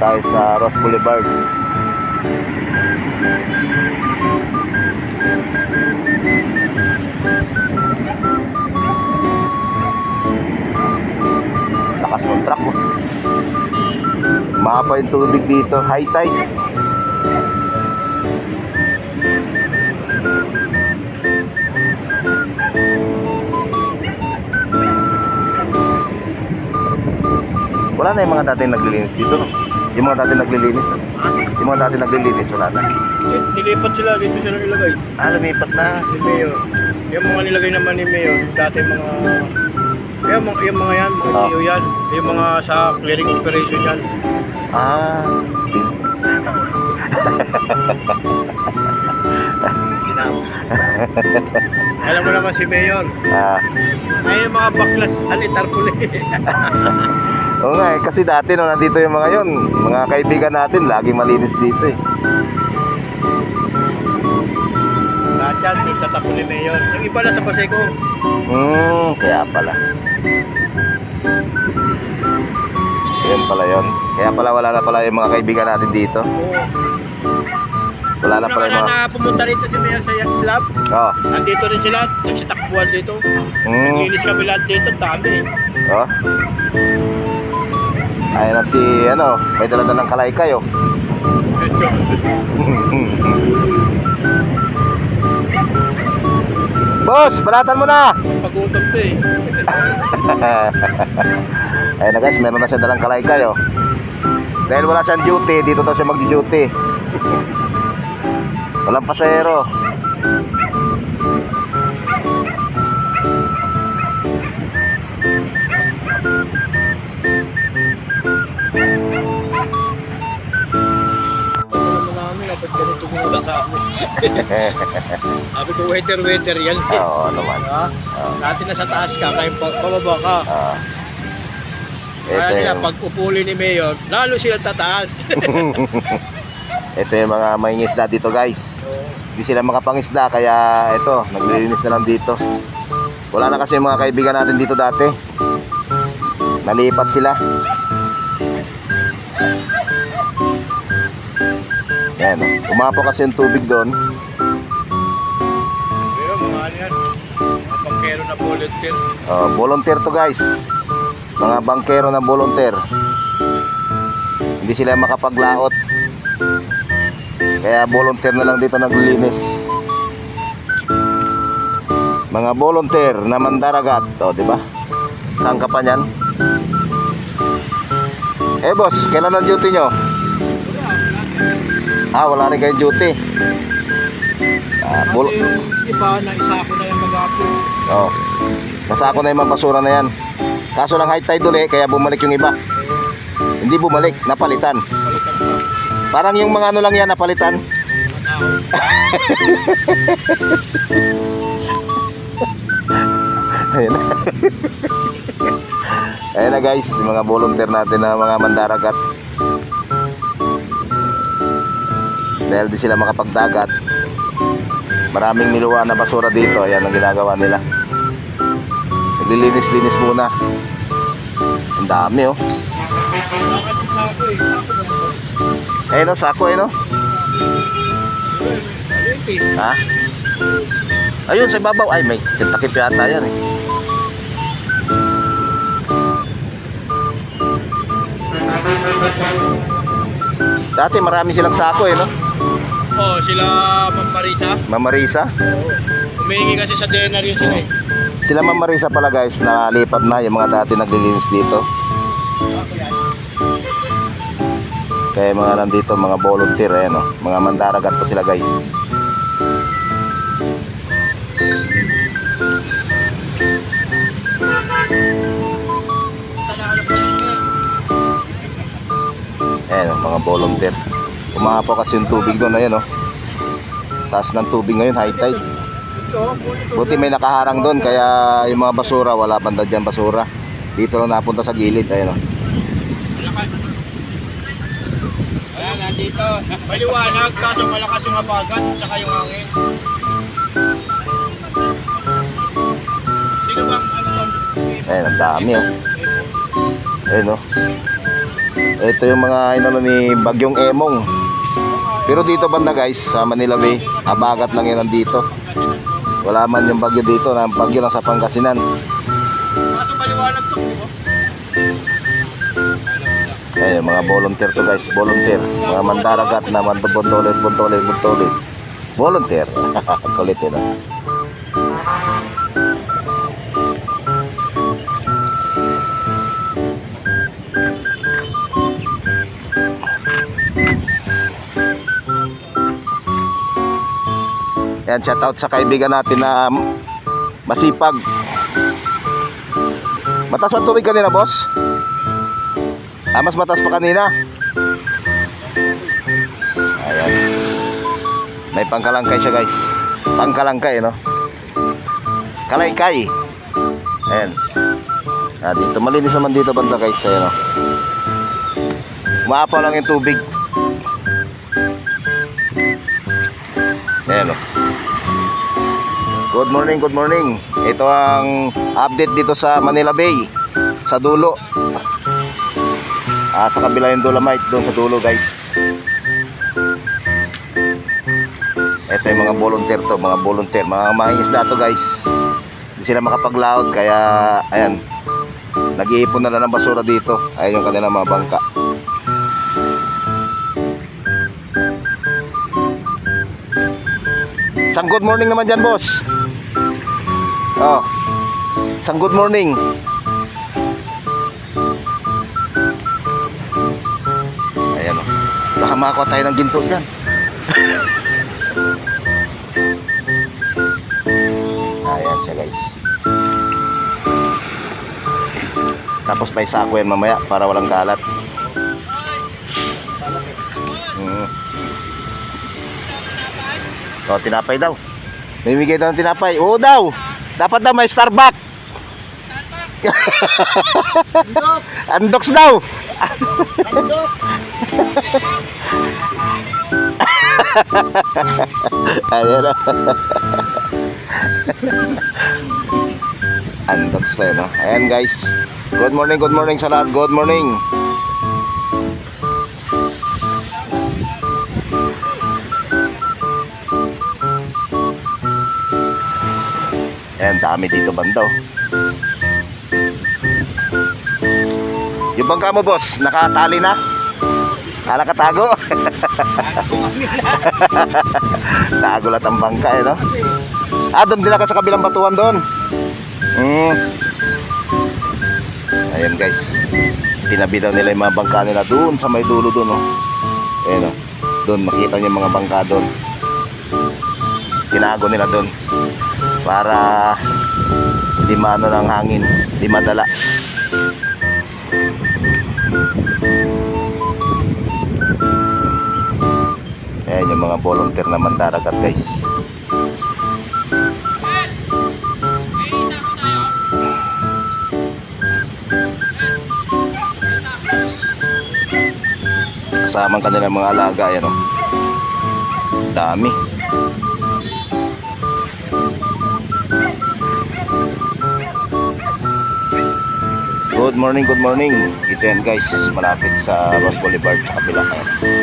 tayo sa Ross Boulevard. Lakas ng truck oh. Mapa yung tubig dito, high tide. Wala na yung mga dati naglilinis dito, no? Yung mga dati naglilinis. Yung mga dati naglilinis, wala na. Nilipat sila, dito sila nilagay. Ah, lumipat na. Si Mayor. Yung mga nilagay naman ni Mayor, dati mga... Yung mga, yung mga yan, mga. GO yan. Yung mga sa clearing operation yan. Ah, Alam mo naman si Mayor. ah. Ay, mga baklas, alitar puli. Oo nga eh, kasi dati nung nandito yung mga yon, mga kaibigan natin, lagi malinis dito eh. Lahat yan, tatapo ni Mayor. Yung iba na sa Paseco. Hmm, kaya pala. Yan pala yon. Kaya pala wala na pala yung mga kaibigan natin dito. Wala na pala yung na mga... na pumunta rito si Mayor sa Yacht Club. Oh. Nandito rin sila, nagsitakbuhan dito. Hmm. Naglinis kami lahat dito, dami. Oh. Ayun na si, ano, may dala ng kalaykay oh. Boss, balatan mo na! Pagutom to eh. Ayun na guys, meron na siya dalang kalaykay oh. Dahil wala siyang duty, dito daw siya mag-duty. Walang pasero. Sabi ko, waiter, waiter, yan. Oo naman. Ha? Ah, Dati nasa taas ka, kaya pa- pababa ka. ah. Kaya Ito nila, yung, pag upuli ni Mayor, lalo sila tataas. ito yung mga may isda dito guys. Hindi sila makapangisda kaya ito, naglilinis na lang dito. Wala na kasi yung mga kaibigan natin dito dati. Nalipat sila. Ayan, umapo kasi yung tubig doon. Ano yan, mga pangkero na volunteer. Oh, volunteer to guys. Mga bangkero na volunteer. Hindi sila makapaglaot. Kaya volunteer na lang dito naglilinis. Mga volunteer na mandaragat. O, di ba? Saan ka pa niyan? Eh boss, kailan ang duty nyo? Ah, wala rin kayong duty. Ah, bol- yung iba, na isa ko na yung magapo. Oh. Nasa ako na yung mga basura na yan. Kaso lang high tide uli, kaya bumalik yung iba. Hindi bumalik, napalitan. Parang yung mga ano lang yan, napalitan. Ayun na. Na guys, mga volunteer natin na mga mandaragat. Dahil di sila makapagdagat. Maraming niluwa na basura dito. Ayan ang ginagawa nila. Naglilinis-linis muna. Ang dami oh. Eh? Oh, sako eh. Ha? Ayun, sa ibabaw. Ay, may takip yata yan eh. Dati marami silang sako eh, no? Oh, sila Mamparisa. Mamarisa. Humihingi kasi sa DNR yun sila eh. Sila Mamarisa pala guys, nalipat na yung mga dati naglilinis dito. Kaya mga nandito, mga volunteer, ayan oh. Mga mandaragat to sila guys. Ayan oh, mga volunteer. Umapo kasi yung tubig doon, ayan oh. Taas ng tubig ngayon, high tide. Buti may nakaharang doon, kaya yung mga basura, wala banda dyan basura. Dito lang napunta sa gilid, ayan oh. Malakas. Ayan, nandito. Maliwanag, kaso malakas yung habagat at saka yung hangin. Sino bang ano ang dami oh. Ayan oh. Ito yung mga inano ni Bagyong Emong. Pero dito banda guys, sa Manila Bay, abagat lang yun nandito. Wala man yung bagyo dito, na bagyo lang sa Pangasinan. Ayun, mga volunteer to guys, volunteer. Mga mandaragat na mandubuntolit, buntolit, buntolit. Volunteer. Kulit yun. ah. Yan, shout out sa kaibigan natin na masipag. Matas ang tubig kanina, boss? Ah, mas mataas pa kanina. Ayan. May pangkalangkay siya guys. Pangkalangkay, no? Kalaykay. Ayan. Ah, dito. Malinis naman dito banda guys. Ayan, no? Umaapaw lang yung tubig. Good morning, good morning. Ito ang update dito sa Manila Bay. Sa dulo. Ah, sa kabila yung dolomite doon sa dulo guys. Ito yung mga volunteer to, mga volunteer, mga mangingisda to guys. Hindi sila makapaglaot kaya ayan. Nag-iipon na lang ng basura dito. Ayan yung kanilang mga bangka. Isang good morning naman dyan, boss. Oh. Isang good morning. Ayan o. Baka makakuha tayo ng ginto dyan. Ayan siya guys. Tapos may sako yan mamaya para walang kalat. Hmm. O, tinapay daw. May bigay daw ng tinapay. Oo daw. Dapat daw may Starbucks. Andox daw. Ayan na. Andox na yun? Ayan guys. Good morning, good morning sa lahat. Good morning. Dami dito banda, oh. Yung bangka mo, boss, nakatali na? Kala ka tago? lahat ang bangka, eh, no? Ah, din ako sa kabilang batuan doon. Hmm. Ayan, guys. Tinabi daw nila yung mga bangka nila doon sa may dulo doon, oh. Ayan, oh. Doon, makita niyo yung mga bangka doon. Tinago nila doon para hindi maano ng hangin, hindi madala. Ayan yung mga volunteer na mandaragat guys. Kasama ang kanilang mga alaga, ayan o. Dami. Good morning, good morning. Ito yan guys, malapit sa Ross Boulevard sa kabila. Ayan.